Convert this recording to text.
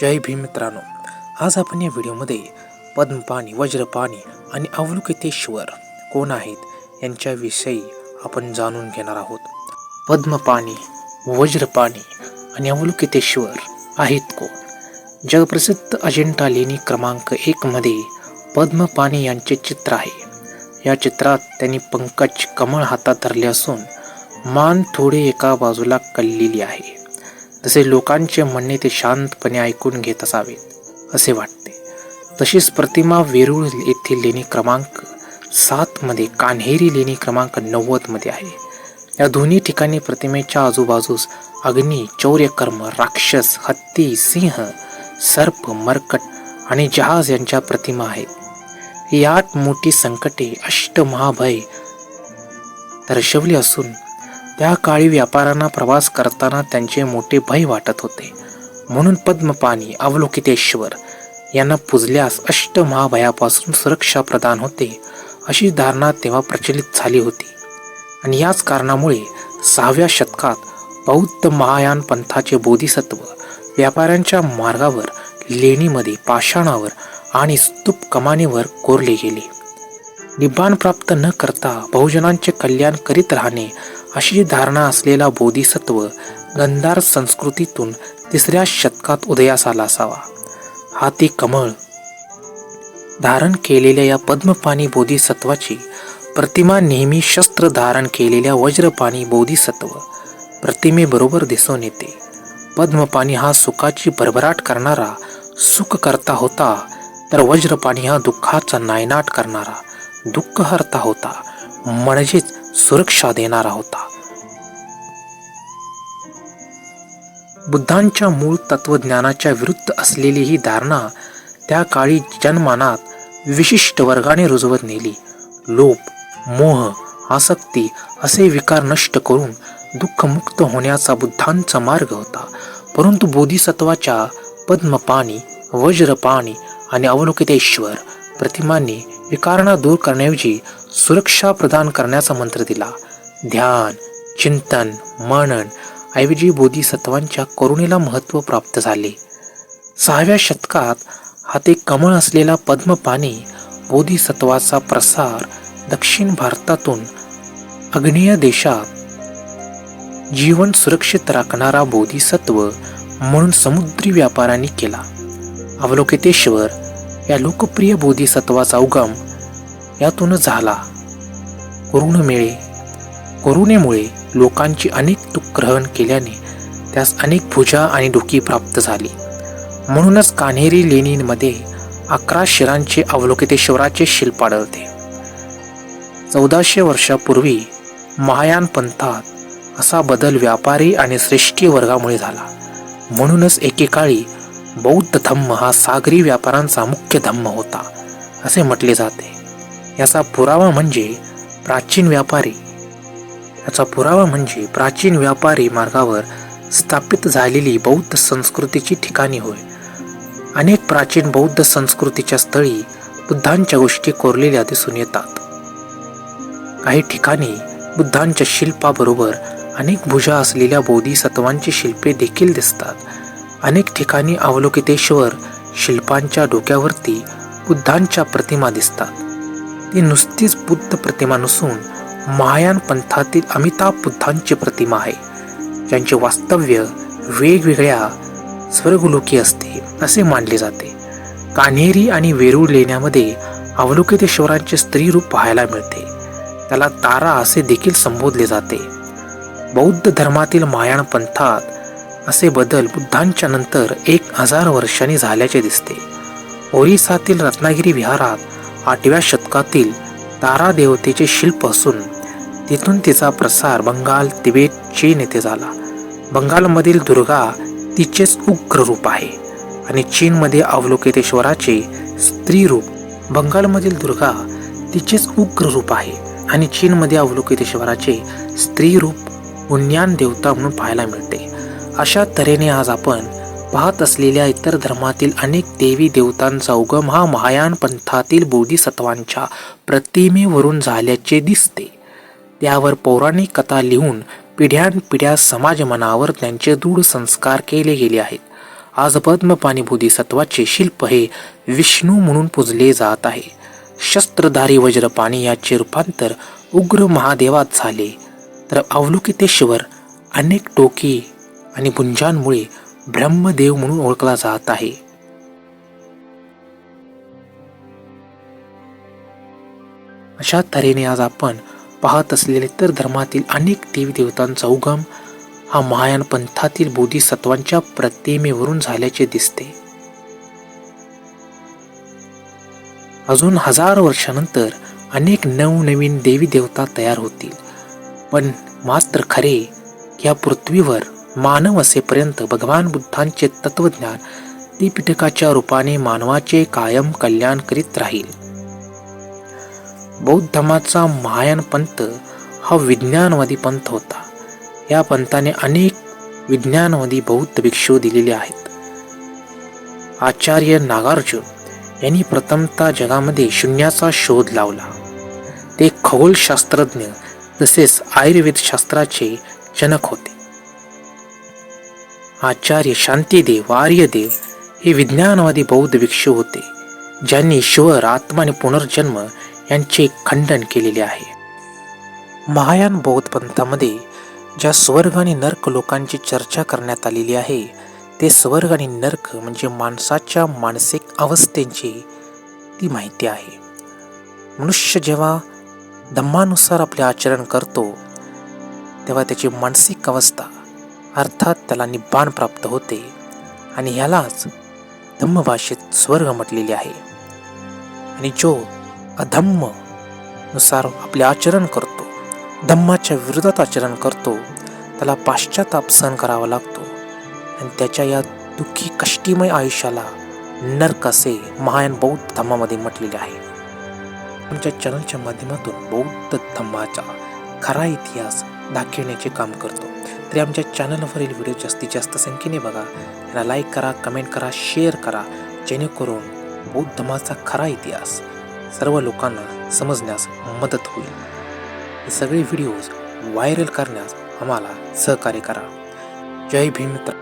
जय भीम मित्रांनो. आज आपण या व्हिडिओमध्ये पद्मपाणी वज्रपाणी आणि अवलोकितेश्वर कोण आहेत यांच्याविषयी आपण जाणून घेणार आहोत. पद्मपाणी वज्रपाणी आणि अवलोकितेश्वर आहेत कोण? जगप्रसिद्ध अजिंठा लेणी क्रमांक एकमध्ये पद्मपाणी यांचे चित्र आहे. या चित्रात त्यांनी पंकज कमळ हातात धरले असून मान थोडे एका बाजूला कललेली आहे. तसे लोकांचे म्हणणे ते शांतपणे ऐकून घेत असावेत असे वाटते. तशीच प्रतिमा वेरूळ येथील लेणी क्रमांक सातमध्ये कान्हेरी लेणी क्रमांक नव्वदमध्ये आहे. या दोन्ही ठिकाणी प्रतिमेच्या आजूबाजूस अग्नी चौर्यकर्म राक्षस हत्ती सिंह सर्प मरकट आणि जहाज यांच्या प्रतिमा आहेत. ही आठ मोठी संकटे अष्टमहाभय दर्शवली असून त्या काळी व्यापाऱ्यांना प्रवास करताना त्यांचे मोठे भय वाटत होते. म्हणून पद्मपाणी अवलोकितेश्वर यांना पुजल्यास अष्टमहाभयापासून सुरक्षा प्रदान होते अशी धारणा तेव्हा प्रचलित झाली होती. आणि याच कारणामुळे सहाव्या शतकात बौद्ध महायान पंथाचे बोधिसत्व व्यापाऱ्यांच्या मार्गावर लेणीमध्ये पाषाणावर आणि स्तूप कमानीवर कोरले गेले. निब्बाण प्राप्त न करता बहुजनांचे कल्याण करीत राहणे अशी धारणा असलेला बोधिसत्व गंधार संस्कृतीतून तिसऱ्या शतकात उदयास आला असावा. हाती कमळ. धारण केलेल्या या पद्मपाणी बोधिसत्वाची प्रतिमा नेहमी शस्त्र धारण केलेल्या वज्रपाणी बोधिसत्व प्रतिमेबरोबर दिसून येते. पद्मपाणी हा सुखाची भरभराट करणारा सुख करता होता तर वज्रपाणी हा दुःखाचा नायनाट करणारा दुःख हरता होता म्हणजेच सुरक्षा देणारा होता. बुद्धांच्या मूळ तत्वज्ञानाच्या विरुद्ध असलेली ही धारणा त्या काळी जनमानात विशिष्ट वर्गाने रुजवत नेली. लोभ मोह आसक्ती असे विकार नष्ट करून दुःखमुक्त होण्याचा बुद्धांचा मार्ग होता. परंतु बोधिसत्वाच्या पद्मपाणी वज्रपाणी आणि अवलोकितेश्वर प्रतिमांनी विकारणा दूर करण्याऐवजी सुरक्षा प्रदान करण्याचा मंत्र दिला. ध्यान चिंतन मनन ऐवजी बोधिसत्वांच्या करुणेला महत्त्व प्राप्त झाले. सहाव्या शतकात हाते कमळ असलेला पद्मपाणी बोधिसत्वाचा प्रसार दक्षिण भारतातून अग्नेय देशात जीवन सुरक्षित राखणारा बोधिसत्व म्हणून समुद्री व्यापाराने केला. अवलोकितेश्वर या लोकप्रिय बोधिसत्वाचा उगम यातूनच झाला. करुणमेळे करुणेमुळे लोकांची अनेक दुःख ग्रहण केल्याने त्यास अनेक भुजा आणि डोकी प्राप्त झाली. म्हणूनच कान्हेरी लेणींमध्ये अकरा शिरांचे अवलोकितेश्वराचे शिल्प आढळते. चौदाशे वर्षापूर्वी महायान पंथात असा बदल व्यापारी आणि श्रेष्ठी वर्गामुळे झाला. म्हणूनच एकेकाळी बौद्ध धम्म हा सागरी व्यापारांचा मुख्य धम्म होता असे म्हटले जाते. याचा पुरावा म्हणजे प्राचीन व्यापारी याचा पुरावा म्हणजे प्राचीन व्यापारी मार्गावर स्थापित झालेली बौद्ध संस्कृतीची ठिकाणी होय. अनेक प्राचीन बौद्ध संस्कृतीच्या स्थळी बुद्धांच्या गोष्टी कोरलेल्या दिसून येतात. काही ठिकाणी बुद्धांच्या शिल्पाबरोबर अनेक भुजा असलेल्या बोधिसत्वांची शिल्पे देखील दिसतात. अनेक ठिकाणी अवलोकितेश्वर शिल्पांच्या डोक्यावरती बुद्धांच्या प्रतिमा दिसतात. ती नुसतीच बुद्ध प्रतिमा नसून महायान पंथातील अमिताभ बुद्धांची प्रतिमा आहे. ज्यांचे वास्तव्य वेगवेगळ्या स्वर्गलोकी असते असे मानले जाते. कान्हेरी आणि वेरूळ लेण्यामध्ये अवलोकितेश्वरांचे स्त्री रूप पाहायला मिळते. त्याला तारा असे देखील संबोधले जाते. बौद्ध धर्मातील महायान पंथात असे बदल बुद्धांच्या नंतर एक हजार वर्षांनी झाल्याचे दिसते. ओरिसातील रत्नागिरी विहारात आठव्या शतकातील तारा देवतेचे शिल्प असून तिथून तिचा प्रसार बंगाल तिबेट चीन येथे झाला. बंगालमधील दुर्गा तिचेच उग्र रूप आहे आणि चीनमध्ये अवलोकितेश्वराचे स्त्री रूप. बंगालमधील दुर्गा तिचेच उग्र रूप आहे आणि चीनमध्ये अवलोकितेश्वराचे स्त्री रूप उन्यान देवता म्हणून पाहायला मिळते. अशा तऱ्हेने आज आपण पाहत असलेल्या इतर धर्मातील अनेक देवी देवतांचा उगम हा महायान पंथातील बोधिसत्वांच्या प्रतिमेवरून झाल्याचे दिसते. त्यावर पौराणिक कथा लिहून पिढ्यानपिढ्या समाज मनावर त्यांचे दृढ संस्कार केले गेले आहेत. आज पद्म पद्मपाणी बोधिसत्वाचे शिल्प हे विष्णू म्हणून पूजले जात आहे. शस्त्रधारी वज्रपाणी याचे रूपांतर उग्र महादेवात झाले. तर अवलोकितेश्वर अनेक टोकी आणि पुंजांमुळे ब्रह्मदेव म्हणून ओळखला जात आहे. अशा तऱ्हेने आज आपण पाहत असलेले तर धर्मातील अनेक देवी देवतांचा उगम हा महायान पंथातील बोधिसत्वांच्या प्रतिमेवरून झाल्याचे दिसते. अजून हजार वर्षानंतर अनेक नवनवीन देवी देवता तयार होतील पण मात्र खरे या पृथ्वीवर मानव असेपर्यंत भगवान बुद्धांचे तत्वज्ञान त्रिपिटकाच्या रूपाने मानवाचे कायम कल्याण करीत राहील. बौद्ध धर्माचा महायान पंथ हा विज्ञानवादी पंथ होता. या पंथाने अनेक विज्ञानवादी बौद्ध भिक्षू दिलेले आहेत. आचार्य नागार्जुन यांनी प्रथमतः जगामध्ये शून्याचा शोध लावला. ते खगोलशास्त्रज्ञ तसेच आयुर्वेद शास्त्राचे जनक होते. आचार्य शांतीदेव आर्यदेव हे विज्ञानवादी बौद्ध भिक्षू होते ज्यांनी ईश्वर आत्मा आणि पुनर्जन्म यांचे खंडन केलेले आहे. महायान बौद्ध पंथामध्ये ज्या स्वर्ग आणि नर्क लोकांची चर्चा करण्यात आलेली आहे ते स्वर्ग आणि नर्क म्हणजे माणसाच्या मानसिक अवस्थेची ती माहिती आहे. मनुष्य जेव्हा धम्मानुसार आपले आचरण करतो तेव्हा त्याची मानसिक अवस्था अर्थात त्याला निब्बाण प्राप्त होते आणि ह्यालाच धम्मभाषेत स्वर्ग म्हटलेले आहे. आणि जो अधम्मनुसार आपले आचरण करतो. धम्माच्या विरोधात आचरण करतो. त्याला पाश्चाताप सहन करावा लागतो. आणि त्याच्या या दुःखी कष्टीमय आयुष्याला नर्क असे महायान बौद्ध धम्मामध्ये म्हटलेले आहे. आमच्या चॅनलच्या माध्यमातून बौद्ध धम्माचा खरा इतिहास दाखवण्याचे काम करतो. तरी आमच्या चॅनलवरील व्हिडिओ जास्तीत जास्त संख्येने बघा. त्यांना लाईक करा कमेंट करा शेअर करा. जेणेकरून बौद्ध धम्माचा खरा इतिहास सर्व लोकांना समजण्यास मदत होईल. हे सगळे व्हिडिओज व्हायरल करण्यास आम्हाला सहकार्य करा. जय भीम मित्र.